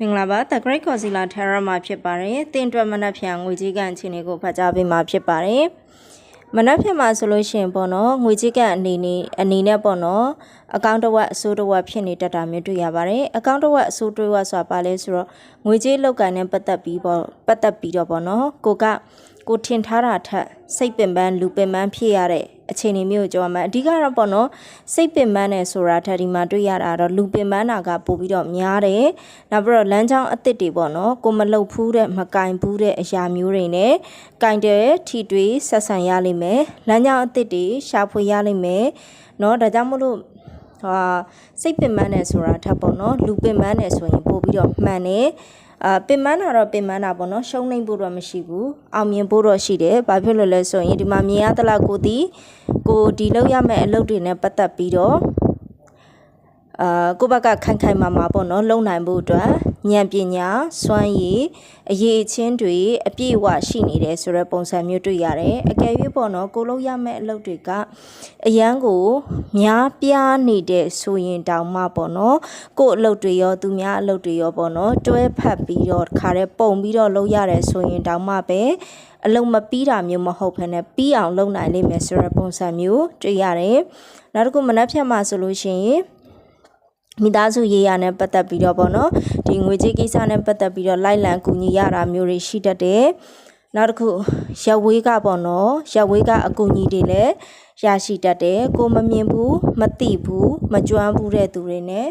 မင်္ဂလာပါ The Great Concealer Terra မှာဖြစ်ပါတယ်။တင်အတွက်မနက်ဖြန်ငွေကြေးကန်အခြေအနေကိုဖတ်ကြားပေးမှာဖြစ်ပါတယ်။မနက်ဖြန်မှာဆိုလို့ရှိရင်ပေါ့နော်ငွေကြေးကန်အနေနဲ့အနေနဲ့ပေါ့နော်အကောင့်တစ်ဝက်အစိုးတစ်ဝက်ဖြစ်နေတတ်တာမျိုးတွေ့ရပါတယ်။အကောင့်တစ်ဝက်အစိုးတစ်ဝက်ဆိုတာပါလဲဆိုတော့ငွေကြေးလောက်ကန်နဲ့ပတ်သက်ပြီးပေါ့ပတ်သက်ပြီးတော့ပေါ့နော်ကိုက ကိုထင်ထားတာထက်စိတ်ပင်ပန်းလူပင်ပန်းဖြစ်ရတဲ့အခြေအနေမျိုးကြောင့်မှအဓိကတော့ပေါ့နော်စိတ်ပင်ပန်းနဲ့ဆိုတာထက်ဒီမှာတွေ့ရတာတော့လူပင်ပန်းတာကပိုပြီးတော့များတယ်။နောက်ပြီးတော့လမ်းကြောင်းအစ်စ်တွေပေါ့နော်ကိုမလှုပ်ဘူးတဲ့မကင်ဘူးတဲ့အရာမျိုးတွေနဲ့ကင်တဲ့ထိတွေ့ဆက်ဆံရလိမ့်မယ်။လမ်းကြောင်းအစ်စ်တွေရှာဖွေရလိမ့်မယ်။နော်ဒါကြောင့်မလို့ ဟာစိတ်ပင်ပန်းတယ်ဆိုတာထက်ပေါ့နော်လူပင်ပန်းတယ်ဆိုရင်ပို့ပြီးတော့မှန်တယ်အာပင်မတာတော့ပင်မတာပေါ့နော်ရှုံးနေဖို့တော့မရှိဘူးအောင်မြင်ဖို့တော့ရှိတယ်ဘာဖြစ်လို့လဲဆိုရင်ဒီမှာမြင်ရသလောက်ကိုဒီကိုဒီလောက်ရမယ့်အလုပ်တွေနဲ့ပတ်သက်ပြီးတော့ အာကိုဘက်ကခိုင်ခိုင်မာမာပေါ့နော်လုံနိုင်ဖို့အတွက်ဉာဏ်ပညာစွမ်းရည်အရေးအချင်းတွေအပြည့်အဝရှိနေတယ်ဆိုတဲ့ပုံစံမျိုးတွေ့ရတယ်အကယ်၍ပေါ့နော်ကိုလုံးရမယ့်အလုပ်တွေကအရန်ကိုများပြားနေတဲ့ဆိုရင်တောင်မှပေါ့နော်ကို့အလုပ်တွေရောသူများအလုပ်တွေရောပေါ့နော်တွဲဖက်ပြီးတော့ခါတဲ့ပုံပြီးတော့လုပ်ရတယ်ဆိုရင်တောင်မှပဲအလုံးမပြီးတာမျိုးမဟုတ်ဘဲနဲ့ပြီးအောင်လုပ်နိုင်လိမ့်မယ်ဆိုတဲ့ပုံစံမျိုးတွေ့ရတယ်နောက်တစ်ခုမနှက်ဖြတ်မှာဆိုလို့ရှိရင် မိသားစုရေးရနဲ့ပတ်သက်ပြီးတော့ပေါ့နော်ဒီငွေကြေးကိစ္စနဲ့ပတ်သက်ပြီးတော့လိုက်လံကူညီရတာမျိုးတွေရှိတတ်တယ်နောက်တစ်ခုရက်ဝေးကပေါ့နော်ရက်ဝေးကအကူအညီတွေလည်းရရှိတတ်တယ်ကိုမမြင်ဘူးမသိဘူးမကြွမ်းဘူးတဲ့သူတွေနဲ့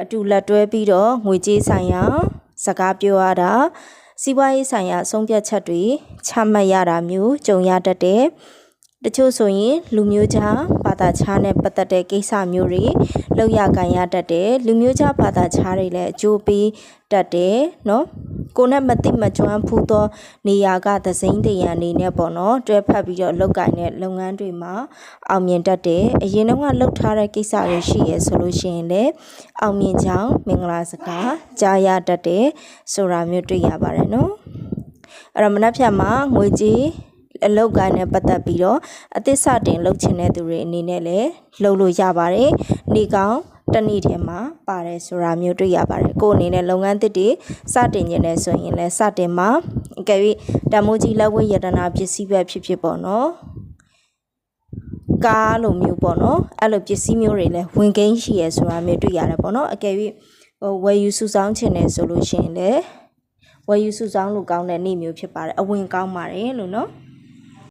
အတူလက်တွဲပြီးတော့ငွေကြေးဆိုင်ရာစကားပြောရတာစီးပွားရေးဆိုင်ရာအဆုံးဖြတ်ချက်တွေချမှတ်ရတာမျိုးကြုံရတတ်တယ် တချို့ဆိုရင်လူမျိုးခြားဘာသာခြားနဲ့ပတ်သက်တဲ့ကိစ္စမျိုးတွေလောက်ရကန်ရတတ်တယ်လူမျိုးခြားဘာသာခြားတွေလည်းအကျိုးပေးတတ်တယ်နော်ကိုနဲ့မတိမကျွမ်းဖူးသောနေရာကသစိမ့်တရံအနေနဲ့ပေါ့နော်တွဲဖက်ပြီးတော့လောက်ကင်တဲ့လုပ်ငန်းတွေမှာအောင်မြင်တတ်တယ်အရင်တော့ကလောက်ထားတဲ့ကိစ္စတွေရှိရဆိုလို့ရှိရင်လည်းအောင်မြင်ကြောင်းမင်္ဂလာစကားကြားရတတ်တယ်ဆိုတာမျိုးတွေ့ရပါတယ်နော်အဲ့တော့မနှက်ဖြတ်မှာငွေကြီး အလောက်ကိုင်းနဲ့ပတ်သက်ပြီးတော့အသစ်စတင်လုပ်ချင်တဲ့သူတွေအနေနဲ့လည်းလုပ်လို့ရပါတယ်။နေကောင်းတနေ့ထဲမှာပါတယ်ဆိုတာမျိုးတွေ့ရပါတယ်။ကိုယ်အနေနဲ့လုပ်ငန်းသစ်တွေစတင်နေတယ်ဆိုရင်လည်းစတင်မှာအကယ်၍တမိုးကြီးလက်ဝဲယတနာပစ္စည်းပဲဖြစ်ဖြစ်ပေါ့နော်။ကားလိုမျိုးပေါ့နော်။အဲ့လိုပစ္စည်းမျိုးတွေလည်းဝင်ကိန်းရှိရဆိုတာမျိုးတွေ့ရတယ်ပေါ့နော်။အကယ်၍ဟိုဝယ်ယူစုဆောင်းချင်တယ်ဆိုလို့ရှိရင်လည်းဝယ်ယူစုဆောင်းလို့ကောင်းတဲ့နေ့မျိုးဖြစ်ပါတယ်။အဝင်ကောင်းပါတယ်လို့နော်။